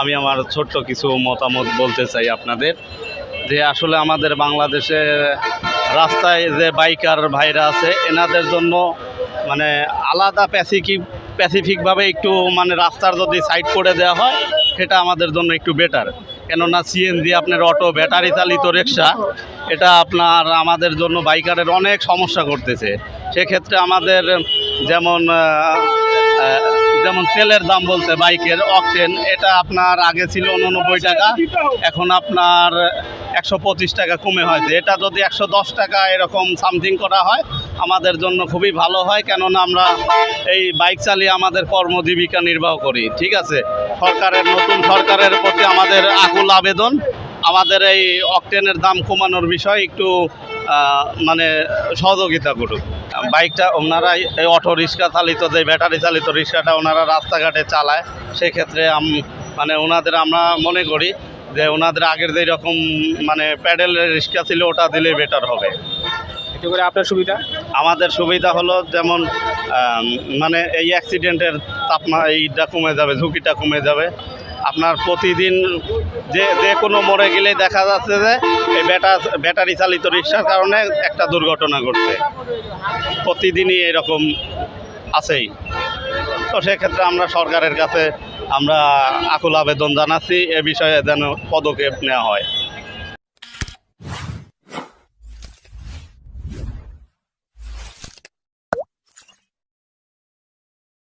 আমি আমার ছোট্ট কিছু মতামত বলতে চাই আপনাদের, যে আসলে আমাদের বাংলাদেশে রাস্তায় যে বাইকার ভাইরা আছে, এনাদের জন্য মানে আলাদা প্যাসিফিক প্যাসিফিকভাবে একটু মানে রাস্তার যদি সাইড করে দেওয়া হয়, সেটা আমাদের জন্য একটু বেটার কেননা সিএনজি আপনার অটো ব্যাটারি চালিত রিক্সা এটা আপনার আমাদের জন্য বাইকারের অনেক সমস্যা করতেছে। সেক্ষেত্রে আমাদের যেমন যেমন তেলের দাম বলতে বাইকের অকটেন এটা আপনার আগে ছিল উননব্বই টাকা, এখন আপনার একশো পঁচিশ টাকা কমে হয়েছে। এটা যদি একশো দশ টাকা এরকম সামথিং করা হয়, আমাদের জন্য খুবই ভালো হয়, কেননা আমরা এই বাইক চালিয়ে আমাদের কর্মজীবিকা নির্বাহ করি, ঠিক আছে? সরকারের, নতুন সরকারের প্রতি আমাদের আকুল আবেদন। আমাদের এই অকটেনের দাম কমানোর বিষয় একটু মানে সহযোগিতা করুক। বাইকটা ওনারা এই অটো রিক্সা চালিত যে ব্যাটারি চালিত রিক্সাটা ওনারা রাস্তাঘাটে চালায় সেক্ষেত্রে মানে ওনাদের আমরা মনে করি যে ওনাদের আগের যেই রকম মানে প্যাডেলের রিক্সা ছিল ওটা দিলে বেটার হবে। এতে করে আপনার সুবিধা? আমাদের সুবিধা হলো যেমন মানে এই অ্যাক্সিডেন্টের তাপমা এইটা কমে যাবে ঝুঁকিটা কমে যাবে। আপনার প্রতিদিন যে যে কোনো মোড়ে গেলে দেখা যাচ্ছে যে, এই ব্যাটা, ব্যাটারি চালিত রিক্সার কারণে একটা দুর্ঘটনা ঘটছে। প্রতিদিনই এরকম আছেই। তো সেক্ষেত্রে আমরা সরকারের কাছে আমরা আকুল আবেদন জানাচ্ছি, এ বিষয়ে যেন পদক্ষেপ নেওয়া হয়।